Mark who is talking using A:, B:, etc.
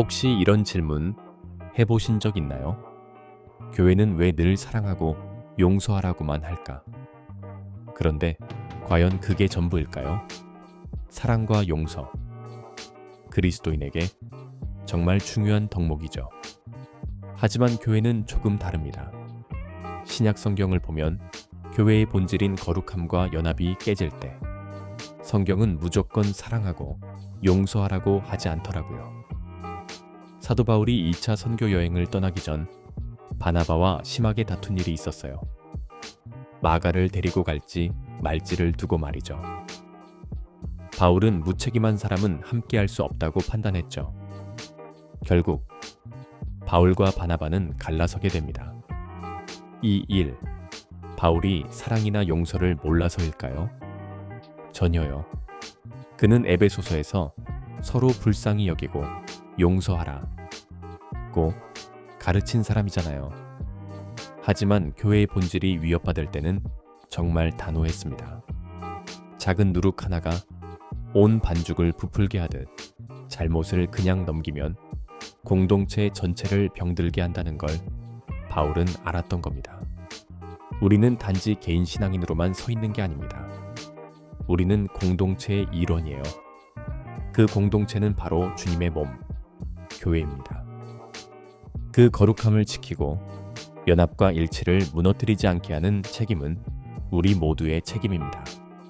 A: 혹시 이런 질문 해보신 적 있나요? 교회는 왜 늘 사랑하고 용서하라고만 할까? 그런데 과연 그게 전부일까요? 사랑과 용서. 그리스도인에게 정말 중요한 덕목이죠. 하지만 교회는 조금 다릅니다. 신약 성경을 보면 교회의 본질인 거룩함과 연합이 깨질 때 성경은 무조건 사랑하고 용서하라고 하지 않더라고요. 사도 바울이 2차 선교 여행을 떠나기 전 바나바와 심하게 다툰 일이 있었어요. 마가를 데리고 갈지 말지를 두고 말이죠. 바울은 무책임한 사람은 함께할 수 없다고 판단했죠. 결국 바울과 바나바는 갈라서게 됩니다. 이 일, 바울이 사랑이나 용서를 몰라서일까요? 전혀요. 그는 에베소서에서 서로 불쌍히 여기고 용서하라. 고 가르친 사람이잖아요. 하지만 교회의 본질이 위협받을 때는 정말 단호했습니다. 작은 누룩 하나가 온 반죽을 부풀게 하듯 잘못을 그냥 넘기면 공동체 전체를 병들게 한다는 걸 바울은 알았던 겁니다. 우리는 단지 개인 신앙인으로만 서 있는 게 아닙니다. 우리는 공동체의 일원이에요. 그 공동체는 바로 주님의 몸, 교회입니다. 그 거룩함을 지키고 연합과 일치를 무너뜨리지 않게 하는 책임은 우리 모두의 책임입니다.